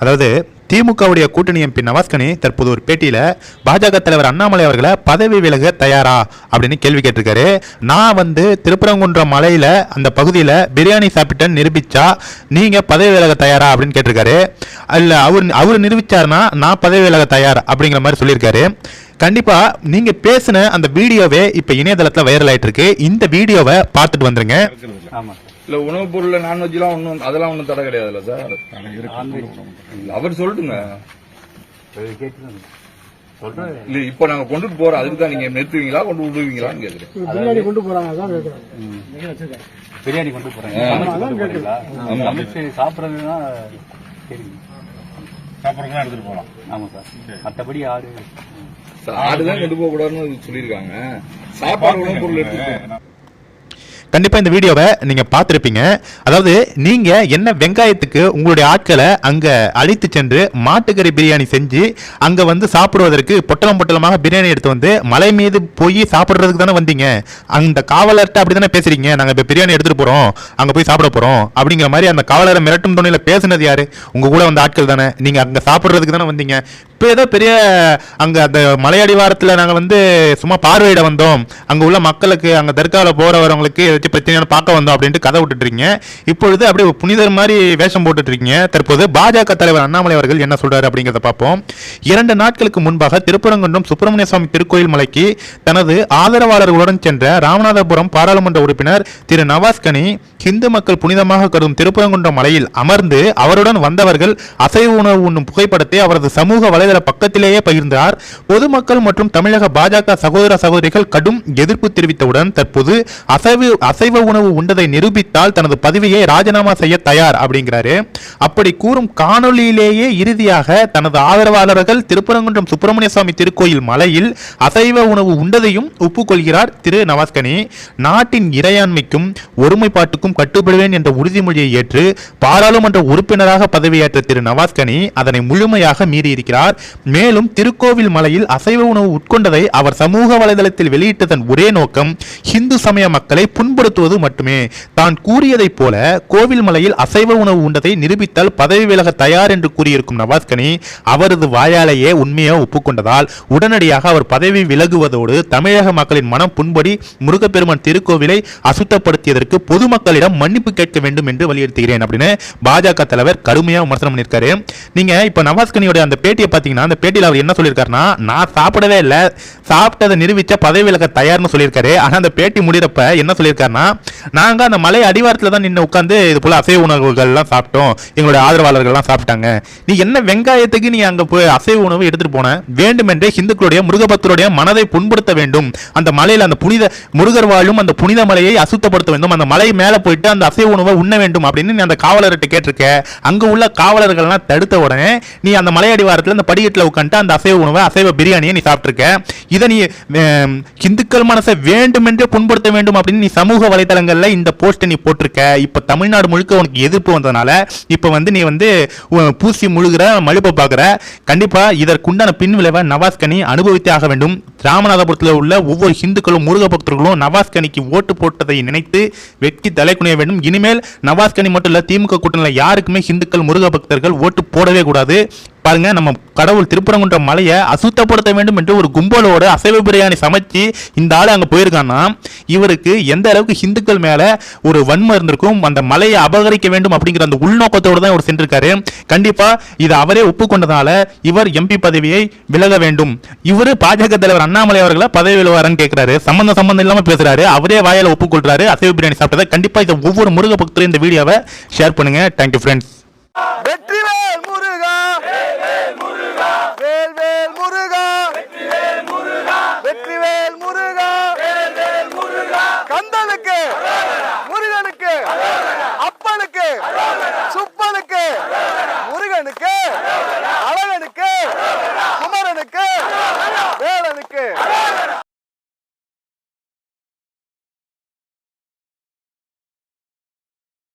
அதாவது திமுகவுடைய கூட்டணி எம்பி நவாஸ்கனி தற்போது ஒரு பேட்டியில் பாஜக தலைவர் அண்ணாமலை அவர்களை பதவி விலக தயாரா? அப்படின்னு கேள்வி கேட்டிருக்காரு. நான் வந்து திருப்பரங்குன்றம் மலையில் அந்த பகுதியில் பிரியாணி சாப்பிட்டேன்னு நிரூபிச்சா நீங்கள் பதவி விலக தயாரா? அப்படின்னு கேட்டிருக்காரு. இல்லை அவர் அவர் நிரூபிச்சாருன்னா நான் பதவி விலக தயார் அப்படிங்கிற மாதிரி சொல்லியிருக்காரு. கண்டிப்பாக நீங்கள் பேசின அந்த வீடியோவே இப்போ இணையதளத்தில் வைரல் ஆகிட்டு இருக்கு இந்த வீடியோவை பார்த்துட்டு வந்துருங்க. ஆமாம் இல்ல உணவுப் பொருள்ல நான்வெஜ்லாம் ஒண்ணும் அதெல்லாம் ஒண்ணும் தடை கிடையாதுல்ல சார்? அவர் சொல்லட்டுங்க இல்ல இப்ப நாங்க கொண்டுட்டு போறோம். அதுக்கு தான் நீங்க நிறுத்துவீங்களா கொண்டு விடுவீங்களான்னு கேக்குறேன். பின்னாடி கொண்டு போறாங்க பிரியாணி கொண்டு சமைச்சு சாப்பிடுறதுன்னா சரிங்க சாப்பிட்றதுலாம் எடுத்துட்டு போகலாம் ஆமா சார். மற்றபடி ஆடு. சார், ஆடுதான் கொண்டு போக கூடாதுன்னு சொல்லியிருக்காங்க. சாப்பாடு உணவுப் பொருள் எடுத்துட்டு கண்டிப்பாக இந்த வீடியோவை நீங்கள் பார்த்துருப்பீங்க. அதாவது நீங்கள் என்ன வெங்காயத்துக்கு உங்களுடைய ஆட்களை அங்கே அழைத்து சென்று மாட்டுக்கறி பிரியாணி செஞ்சு அங்கே வந்து சாப்பிடுவதற்கு பொட்டலம் பொட்டலமாக பிரியாணி எடுத்து வந்து மலை மீது போய் சாப்பிட்றதுக்கு தானே வந்தீங்க. அந்த காவலர்கிட்ட அப்படி தானே பேசுகிறீங்க நாங்கள் இப்போ பிரியாணி எடுத்துகிட்டு போகிறோம் அங்கே போய் சாப்பிட போகிறோம் அப்படிங்கிற மாதிரி அந்த காவலரை மிரட்டும் துணையில் பேசுனது யார்? உங்கள் கூட வந்த ஆட்கள் தானே. நீங்கள் அங்கே சாப்பிட்றதுக்கு தானே வந்தீங்க. இப்போ ஏதோ பெரிய அங்கே அந்த மலையடிவாரத்தில் நாங்கள் வந்து சும்மா பார்வையிட வந்தோம். அங்கே உள்ள மக்களுக்கு அங்கே தர்காவில் போற வரவங்களுக்கு ஏதாச்சும் பிரச்சனையான பார்க்க வந்தோம் அப்படின்ட்டு கதை விட்டுட்டுருக்கீங்க. இப்பொழுது அப்படியே ஒரு புனிதர் மாதிரி வேஷம் போட்டுட்டு இருக்கீங்க தற்போது பாஜக தலைவர் அண்ணாமலை அவர்கள் என்ன சொல்கிறார் அப்படிங்கிறத பார்ப்போம். இரண்டு நாட்களுக்கு முன்பாக திருப்பரங்குன்றம் சுப்பிரமணிய சுவாமி திருக்கோயில் மலைக்கு தனது ஆதரவாளர்களுடன் சென்ற ராமநாதபுரம் பாராளுமன்ற உறுப்பினர் திரு நவாஸ் கனி ஹிந்து மக்கள் புனிதமாக கருதும் திருப்பரங்குன்றம் மலையில் அமர்ந்து அவருடன் வந்தவர்கள் அசைவு உணவு உண்ணும் புகைப்படத்தை அவரது சமூக வலைதள பக்கத்திலேயே பகிர்ந்தார். பொதுமக்கள் மற்றும் தமிழக பாஜக சகோதர சகோதரிகள் கடும் எதிர்ப்பு தெரிவித்தவுடன் தற்போது அசைவு அசைவ உணவு உண்டதை நிரூபித்தால் தனது பதவியை ராஜினாமா செய்ய தயார் அப்படிங்கிறாரு. அப்படி கூறும் காணொளியிலேயே இறுதியாக தனது ஆதரவாளர்கள் திருப்பரங்குன்றம் சுப்பிரமணிய சுவாமி திருக்கோயில் மலையில் அசைவ உணவு உண்டதையும் ஒப்புக்கொள்கிறார் திரு நவாஸ்கனி. நாட்டின் இறையாண்மைக்கும் ஒருமைப்பாட்டுக்கும் கட்டுப்படுவேன் என்ற உறுதிமொழியை ஏற்று பாராளுமன்ற உறுப்பினராக பதவியேற்ற திரு நவாஸ்கனி அதனை முழுமையாக மீறியிருக்கிறார். மேலும் திருக்கோவில் மலையில் அசைவ உணவு உட்கொண்டதை அவர் சமூக வலைதளத்தில் வெளியிட்டதன் ஒரே நோக்கம் இந்து சமய மக்களை புண்படுத்துவது மட்டுமே. தான் கூறியதைப் போல கோவில் மலையில் அசைவ உணவு உண்டதை நிரூபித்தால் பதவி விலக தயார் என்று கூறியிருக்கும் நவாஸ்கனி அவரது வாயாலேயே உண்மையை ஒப்புக்கொண்டதால் உடனடியாக அவர் பதவி விலகுவதோடு தமிழக மக்களின் மனம் புண்படி முருகப்பெருமான் திருக்கோவிலை அசுத்தப்படுத்தியதற்கு பொதுமக்களிடம் மன்னிப்பு கேட்க வேண்டும் என்று வலியுறுத்துகிறேன் அப்படின்னு பாஜக தலைவர் கடுமையாக விமர்சனம் பண்ணியிருக்காரு. நீங்க இப்ப நவாஸ்கனியோட அந்த பேட்டியை பார்த்தீங்கன்னா அந்த பேட்டியில் அவர் என்ன சொல்லியிருக்காருன்னா நான் சாப்பிடவே இல்லை. சாப்பிட்டதை நிரூபித்த பதவி விலக தயார்னு சொல்லியிருக்காரு. ஆனால் அந்த பேட்டி முடிகிறப்ப என்ன சொல்லியிருக்காருன்னா நாங்க அந்த மலை அடிவாரத்தில் தான் நின்று உட்காந்து இது போல அசைவ உணவுகள்லாம் சாப்பிட்டோம். எங்களுடைய ஆதரவாளர்கள் எல்லாம் சாப்பிட்டாங்க. நீ என்ன வெங்காயத்துக்கு நீ அங்க போய் அசைவ உணவு எடுத்துகிட்டு போன? வேண்டுமென்றே இந்துக்களுடைய முருகபக்தருடைய மனதை புண்படுத்த வேண்டும். அந்த மலையில் அந்த புனித முருகர் வாழும் அந்த புனித மலையை அசுத்தப்படுத்த வேண்டும். அந்த மலை மேலே போயிட்டு அந்த அசைவ உணவை உண்ண வேண்டும் அப்படின்னு நீ அந்த காவலர்கிட்ட கேட்டிருக்க. அங்க உள்ள காவலர்கள்லாம் தடுத்த உடனே நீ அந்த மலையடிவாரத்துல அந்த படிக்கட்டில் உட்காந்துட்டு அந்த அசைவ உணவை அசைவ பிரியாணியை நீ சாப்பிட்ருக்க இதை நீ இந்துக்கள் மனசை வேண்டுமென்றே புண்படுத்த வேண்டும் அப்படின்னு நீ சமூக வலைதளங்களில் இந்த போஸ்ட்டை நீ போட்டிருக்க. இப்போ தமிழ்நாடு முழுக்க உனக்கு எதிர்ப்பு வந்ததுனால இப்போ வந்து நீ வந்து பூசி முழுகிற மழுப்பை பார்க்குற கண்டிப்பாக இதற்குண்டான பின் விளைவை நவாஸ்கனி அனுபவித்தே ஆக வேண்டும். ராமநாதபுரத்தில் உள்ள ஒவ்வொரு இந்துக்களும் முருக பக்தர்களும் நவாஸ்கனிக்கு ஓட்டு போட்டதை நினைத்து வெட்கி தலை குனிய வேண்டும். இனிமேல் நவாஸ்கனி மட்டும் இல்லை திமுக கூட்டணியில் யாருக்குமே இந்துக்கள் முருக பக்தர்கள் ஓட்டு போடவே கூடாது. பாருங்க நம்ம கடவுள் திருப்பரங்குன்ற மலையை அசுத்தப்படுத்த வேண்டும் என்று ஒரு கும்பலோட அசைவ பிரியாணி சமைச்சு இந்த ஆள் அங்கே போயிருக்கான்னா இவருக்கு எந்த அளவுக்கு ஹிந்துக்கள் மேலே ஒரு வன்மை இருந்திருக்கும் அந்த மலையை அபகரிக்க வேண்டும் அப்படிங்கிற அந்த உள்நோக்கத்தோடு தான் இவர் சென்றிருக்காரு. கண்டிப்பாக இதை அவரே ஒப்புக்கொண்டதால இவர் எம்பி பதவியை விலக வேண்டும். இவர் பாஜக தலைவர் அண்ணாமலை அவர்களை பதவி விழுவாரன்னு கேட்கிறாரு சம்பந்தம் சம்பந்தம் இல்லாமல் பேசுறாரு. அவரே வாயில் ஒப்புக்கொள்றாரு. அசைவ பிரியாணி சாப்பிட்டதை கண்டிப்பாக இதை ஒவ்வொரு முருக பக்தரும் இந்த வீடியோவை ஷேர் பண்ணுங்க. தேங்க்யூ ஃப்ரெண்ட்ஸ் எனக்கு